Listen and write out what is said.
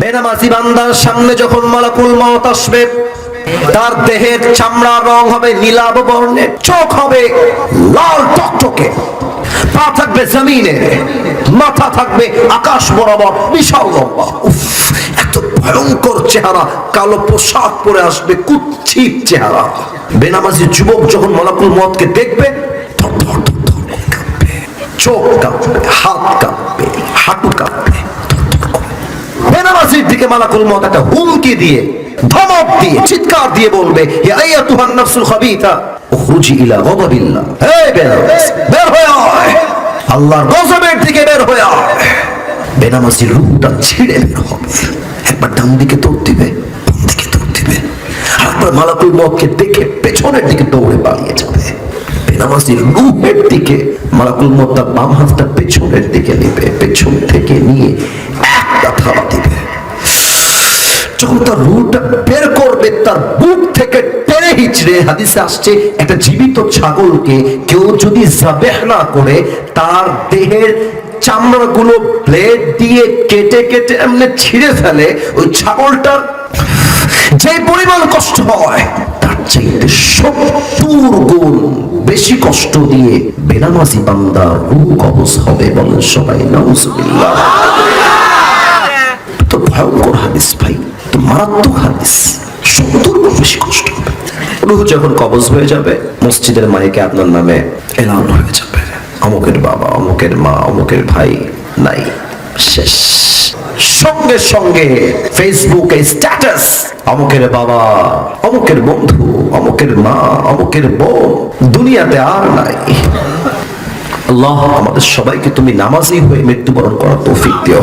বেনামাজি বান্দার সামনে যখন মালাকুল মত আসবে, তার দেহের চামড়ার রং হবে নীলাভ বর্ণের চোখ হবে লাল টকটকে, পা থাকবে জমিনে, মাথা থাকবে আকাশ বরাবর বিশাল লম্বা। এত ভয়ঙ্কর চেহারা, কালো পোশাক পরে আসবে কুচ্ছিত চেহারা। বেনামাজি যুবক যখন মালাকুল মতকে দেখবে চোখ কাঁপবে, হাত বেনামাজির দিকে মালাকুল মত একটা হুমকি দিয়ে, ধমক দিয়ে, চিৎকার দিয়ে বলবে হে আইয়া তুহান নাফসুল উখরুজি ইলা হে বের হয়ে আয়। আল্লাহর গজবের দিকে বের হয়ে আয়। রূপটা ছিঁড়ে বের হবে একবার ডান দিকে দিবে, বাম দিকে দিবে। একবার মালাকুল মতকে দেখে পেছনের দিকে দৌড়ে পালিয়ে যাবে। রূপের দিকে মালাকুল মত তার বাম হাতটা পেছনের দিকে নেবে, পেছন থেকে নিয়ে একটা থাবা দিবে। যখন তার রুটা বের করবে, তার বুক থেকে টেনে হিচড়ে হাদিসে আসছে, একটা জীবিত ছাগলকে কেউ যদি জাবেহ না করে, তার দেহের চামড়াগুলো ব্লেড দিয়ে কেটে কেটে এমনি ছিঁড়ে ফেলে, ওই ছাগলটার যে পরিমাণ কষ্ট হয়, তার চাইতে সত্তর গুণ বেশি কষ্ট দিয়ে বেনামাজি বান্দা রূহ কবজ হবে বলেন সবাই, নাউজুবিল্লাহ। তো ভয়ঙ্কর হাদিস ভাই। তো মারাত্মক হাদিস। সত্তর বেশি কষ্ট। রুহ যখন কবজ হয়ে যাবে, মসজিদের আপনার নামে এলান হয়ে যাবে। অমুকের বাবা, অমুকের মা, অমুকের ভাই নাই। শেষ। সঙ্গে সঙ্গে ফেসবুকে স্ট্যাটাস অমুকের বাবা, অমুকের বন্ধু, অমুকের মা, অমুকের বোন, দুনিয়াতে আর নাই। আল্লাহ আমাদের সবাইকে তুমি নামাজি হয়ে মৃত্যুবরণ করার তৌফিক দিও।